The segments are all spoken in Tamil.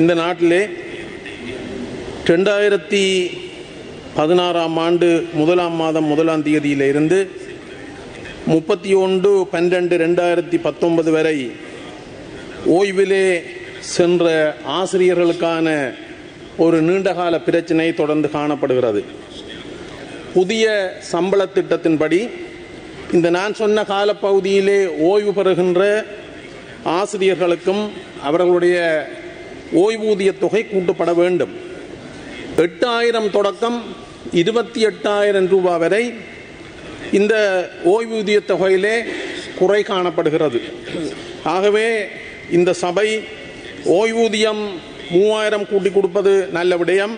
இந்த நாட்டிலே ரெண்டாயிரத்தி பதினாறாம் ஆண்டு முதலாம் மாதம் முதலாம் தேதியிலிருந்து முப்பத்தி ஒன்று பன்னெண்டு ரெண்டாயிரத்தி பத்தொன்பது வரை ஓய்விலே சென்ற ஆசிரியர்களுக்கான ஒரு நீண்டகால பிரச்சினை தொடர்ந்து காணப்படுகிறது. புதிய சம்பள திட்டத்தின்படி இந்த நான் சொன்ன காலப்பகுதியிலே ஓய்வு பெறுகின்ற ஆசிரியர்களுக்கும் அவர்களுடைய ஓய்வூதிய தொகை கூட்டப்பட வேண்டும். எட்டாயிரம் தொடக்கம் இருபத்தி எட்டாயிரம் ரூபாய் வரை இந்த ஓய்வூதிய தொகையிலே குறை காணப்படுகிறது. ஆகவே இந்த சபை ஓய்வூதியம் மூவாயிரம் கூட்டி கொடுப்பது நல்ல விடயம்.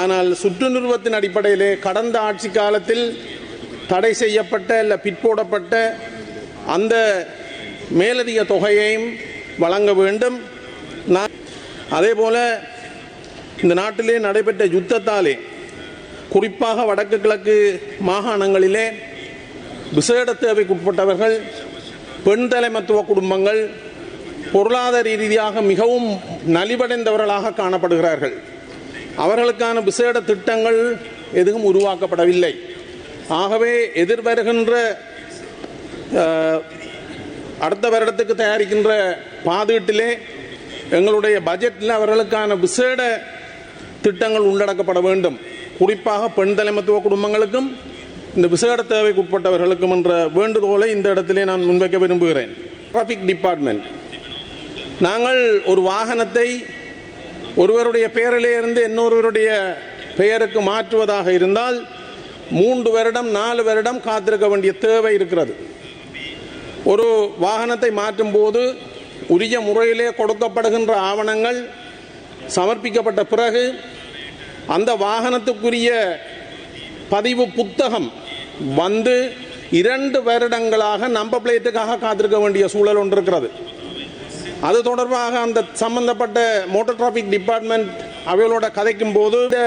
ஆனால் சுற்று நிறுவத்தின் அடிப்படையிலே கடந்த ஆட்சி காலத்தில் தடை செய்யப்பட்ட இல்லை பிற்போடப்பட்ட அந்த மேலதிக தொகையையும் வழங்க வேண்டும். நான் அதே போல இந்த நாட்டிலே நடைபெற்ற யுத்தத்தாலே குறிப்பாக வடக்கு கிழக்கு மாகாணங்களிலே விசேட தேவைக்குட்பட்டவர்கள் பெண் தலைமத்துவ குடும்பங்கள் பொருளாதார ரீதியாக மிகவும் நலிவடைந்தவர்களாக காணப்படுகிறார்கள். அவர்களுக்கான விசேட திட்டங்கள் எதுவும் உருவாக்கப்படவில்லை. ஆகவே எதிர்வருகின்ற அடுத்த வருடத்துக்கு தயாரிக்கின்ற பாதீட்டிலே எங்களுடைய பட்ஜெட்டில் அவர்களுக்கான விசேட திட்டங்கள் உள்ளடக்கப்பட வேண்டும். குறிப்பாக பெண் தலைமத்துவ குடும்பங்களுக்கும் இந்த விசேட தேவைக்கு உட்பட்டவர்களுக்கும் என்ற வேண்டுகோளை இந்த இடத்திலே நான் முன்வைக்க விரும்புகிறேன். டிராஃபிக் டிபார்ட்மெண்ட் நாங்கள் ஒரு வாகனத்தை ஒருவருடைய பெயரிலே இருந்து இன்னொருவருடைய பெயருக்கு மாற்றுவதாக இருந்தால் மூன்று வருடம் நாலு வருடம் காத்திருக்க வேண்டிய தேவை இருக்கிறது. ஒரு வாகனத்தை மாற்றும் போது உரிய முறையிலே கொடுக்கப்படுகின்ற ஆவணங்கள் சமர்ப்பிக்கப்பட்ட பிறகு அந்த வாகனத்துக்குரிய பதிவு புத்தகம் வந்து இரண்டு வருடங்களாக நம்ப பிளேட்டுக்காக காத்திருக்க வேண்டிய சூழல் ஒன்று இருக்கிறது. அது தொடர்பாக அந்த சம்பந்தப்பட்ட மோட்டார் டிராஃபிக் டிபார்ட்மெண்ட் அவைகளோட கதைக்கும் போது இந்த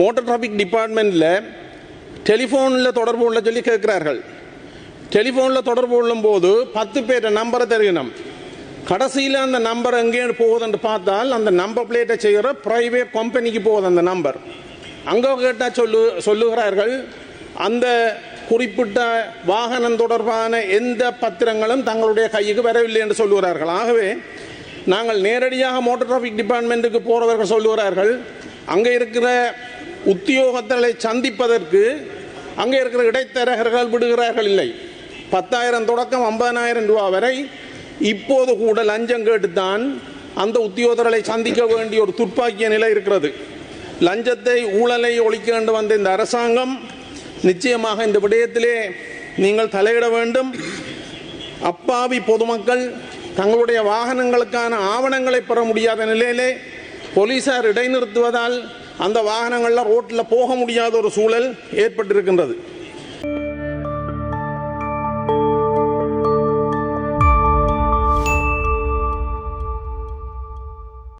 மோட்டார் டிராஃபிக் டிபார்ட்மெண்ட்டில் டெலிஃபோனில் தொடர்பு உள்ள சொல்லி கேட்கிறார்கள். டெலிஃபோனில் தொடர்பு கொள்ளும் போது பத்து பேர் நம்பரை தெரியணும் கடைசியில் அந்த நம்பர் எங்கே போகுதுன்னு பார்த்தால் அந்த நம்பர் பிளேட்டை செய்கிற ப்ரைவேட் கம்பெனிக்கு போகுது அந்த நம்பர். அங்கே கேட்டால் சொல்லு சொல்லுகிறார்கள் அந்த குறிப்பிட்ட வாகனம் தொடர்பான எந்த பத்திரங்களும் தங்களுடைய கைக்கு வரவில்லை என்று சொல்லுகிறார்கள். ஆகவே நாங்கள் நேரடியாக மோட்டார் டிராஃபிக் டிபார்ட்மெண்ட்டுக்கு போகிறவர்கள் சொல்லுகிறார்கள் அங்கே இருக்கிற உத்தியோகத்தலை சந்திப்பதற்கு அங்கே இருக்கிற இடைத்தரகர்கள் விடுகிறார்கள் இல்லை. பத்தாயிரம் தொடக்கம் ஐம்பதனாயிரம் ரூபா வரை இப்போது கூட லஞ்சம் கேட்டுத்தான் அந்த உத்தியோகர்களை சந்திக்க வேண்டிய ஒரு துப்பாக்கிய நிலை இருக்கிறது. லஞ்சத்தை ஊழலை ஒழிக்க வேண்டும் வந்த இந்த அரசாங்கம் நிச்சயமாக இந்த விடயத்திலே நீங்கள் தலையிட வேண்டும். அப்பாவி பொதுமக்கள் தங்களுடைய வாகனங்களுக்கான ஆவணங்களை பெற முடியாத நிலையிலே போலீசார் இடைநிறுத்துவதால் அந்த வாகனங்களில் ரோட்டில் போக முடியாத ஒரு சூழல் ஏற்பட்டிருக்கின்றது.